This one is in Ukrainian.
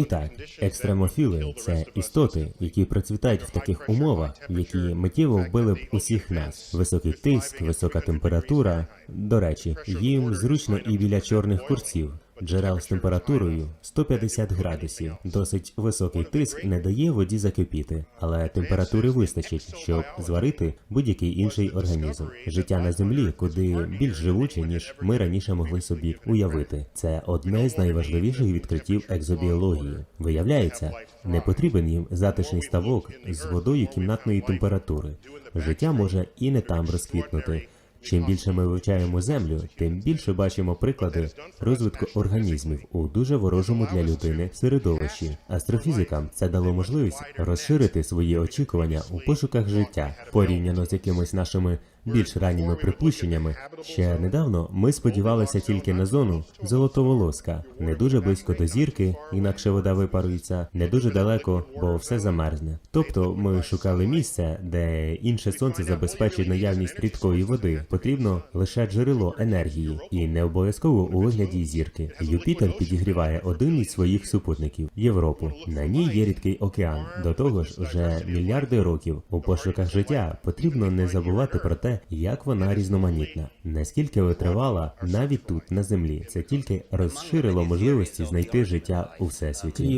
І так, екстремофіли це істоти, які процвітають в таких умовах, які миттєво вбили б усіх нас. Високий тиск, висока температура. До речі, їм зручно і біля чорних курців. Джерел з температурою 150 градусів. Досить високий тиск не дає воді закипіти, але температури вистачить, щоб зварити будь-який інший організм. Життя на землі куди більш живуче, ніж ми раніше могли собі уявити. Це одне з найважливіших відкриттів екзобіології. Виявляється, не потрібен їм затишний ставок з водою кімнатної температури. Життя може і не там розквітнути. Чим більше ми вивчаємо землю, тим більше бачимо приклади розвитку організмів у дуже ворожому для людини середовищі. Астрофізикам це дало можливість розширити свої очікування у пошуках життя порівняно з якимись нашими більш ранніми припущеннями. Ще недавно ми сподівалися тільки на зону золотоволоска, не дуже близько до зірки, інакше вода випарується, не дуже далеко, бо все замерзне. Тобто ми шукали місце, де інше сонце забезпечить наявність рідкої води. Потрібно лише джерело енергії, і не обов'язково у вигляді зірки. Юпітер підігріває один із своїх супутників Європу. На ній є рідкий океан. До того ж, вже мільярди років у пошуках життя потрібно не забувати про те, як вона різноманітна, наскільки витривала навіть тут на землі. Це тільки розширило можливості знайти життя у всесвіті.